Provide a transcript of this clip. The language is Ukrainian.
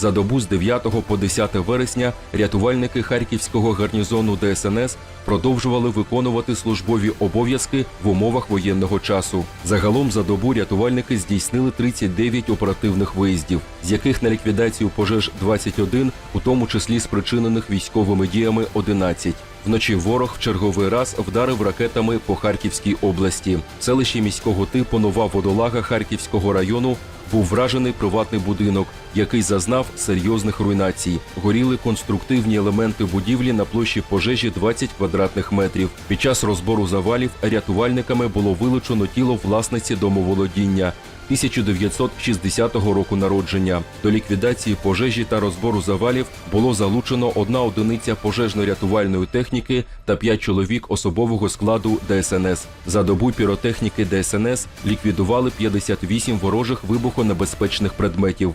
За добу з 9 по 10 вересня рятувальники харківського гарнізону ДСНС продовжували виконувати службові обов'язки в умовах воєнного часу. Загалом за добу рятувальники здійснили 39 оперативних виїздів, з яких на ліквідацію пожеж 21, у тому числі спричинених військовими діями 11. Вночі ворог в черговий раз вдарив ракетами по Харківській області. В селищі міського типу Нова Водолага Харківського району був вражений приватний будинок, який зазнав серйозних руйнацій. Горіли конструктивні елементи будівлі на площі пожежі 20 квадратних метрів. Під час розбору завалів рятувальниками було вилучено тіло власниці домоволодіння. 1960 року народження. До ліквідації пожежі та розбору завалів було залучено одна одиниця пожежно-рятувальної техніки та п'ять чоловік особового складу ДСНС. За добу піротехніки ДСНС ліквідували 58 ворожих вибухонебезпечних предметів.